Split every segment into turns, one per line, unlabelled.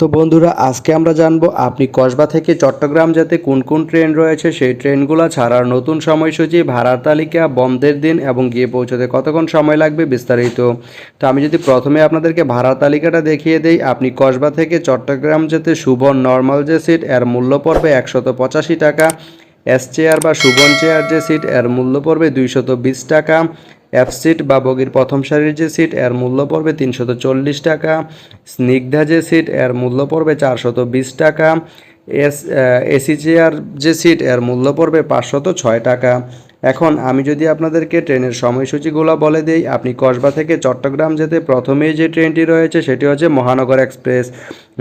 তো বন্ধুরা, আজকে আমরা জানব আপনি কসবা থেকে চট্টগ্রাম যেতে কোন কোন ট্রেন রয়েছে? সেই ট্রেনগুলো ছাড়ার নতুন সময়সূচি, ভাড়ার তালিকা, বন্ধের দিন এবং গিয়ে পৌঁছতে কতক্ষণ সময় লাগবে বিস্তারিত। তো আমি যদি প্রথমে আপনাদেরকে ভাড়ার তালিকাটা দেখিয়ে দেই, আপনি কসবা থেকে চট্টগ্রাম যেতে সুবন নর্মাল যে সিট, এর মূল্য পড়বে একশত পঁচাশি টাকা। এস চেয়ার বা সুবন চেয়ার যে সিট, এর মূল্য পড়বে দুইশত বিশ টাকা। এফ সিট বা বগির প্রথম সারির যে সিট এর মূল্য পড়বে তিনশত চল্লিশ টাকা। স্নিগ্ধা যে সিট এর মূল্য পড়বে চারশত বিশ টাকা। এস এসি চেয়ার যে সিট এর মূল্য পড়বে পাঁচশত ছয় টাকা। এখন আমি যদি আপনাদেরকে ট্রেনের সময়সূচিগুলো বলে দিই, আপনি কসবা থেকে চট্টগ্রাম যেতে প্রথমেই যে ট্রেনটি রয়েছে, সেটি হচ্ছে মহানগর এক্সপ্রেস।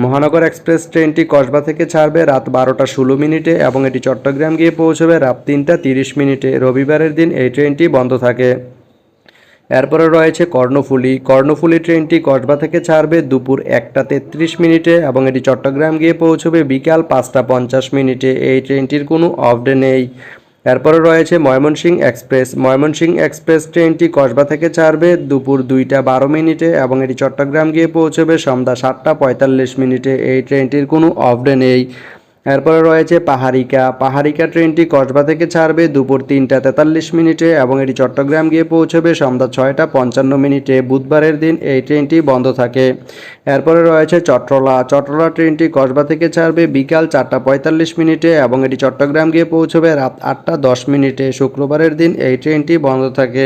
মহানগর এক্সপ্রেস ট্রেনটি কসবা থেকে ছাড়বে রাত বারোটা ষোলো মিনিটে এবং এটি চট্টগ্রাম গিয়ে পৌঁছবে রাত তিনটা তিরিশ মিনিটে। রবিবারের দিন এই ট্রেনটি বন্ধ থাকে। এরপরে রয়েছে কর্ণফুলি। কর্ণফুলি ট্রেনটি কসবা থেকে ছাড়বে দুপুর একটা তেত্রিশ মিনিটে এবং এটি চট্টগ্রাম গিয়ে পৌঁছবে বিকাল পাঁচটা পঞ্চাশ মিনিটে। এই ট্রেনটির কোনো অফ ডে নেই। এরপরে রয়েছে ময়মনসিংহ এক্সপ্রেস। ময়মনসিংহ এক্সপ্রেস ট্রেনটি কসবা থেকে ছাড়বে দুপুর দুইটা বারো মিনিটে এবং এটি চট্টগ্রাম গিয়ে পৌঁছবে সন্ধ্যা সাতটা পঁয়তাল্লিশ মিনিটে। এই ট্রেনটির কোনো অফ ডে নেই। এরপরে রয়েছে পাহাড়িকা। পাহাড়িকা ট্রেনটি কসবা থেকে ছাড়বে দুপুর তিনটা তেতাল্লিশ মিনিটে এবং এটি চট্টগ্রাম গিয়ে পৌঁছবে সন্ধ্যা ছয়টা পঞ্চান্ন মিনিটে। বুধবারের দিন এই ট্রেনটি বন্ধ থাকে। এরপরে রয়েছে চট্টলা চট্টলা ট্রেনটি কসবা থেকে ছাড়বে বিকাল চারটা পঁয়তাল্লিশ মিনিটে এবং এটি চট্টগ্রাম গিয়ে পৌঁছবে রাত আটটা দশ মিনিটে। শুক্রবারের দিন এই ট্রেনটি বন্ধ থাকে।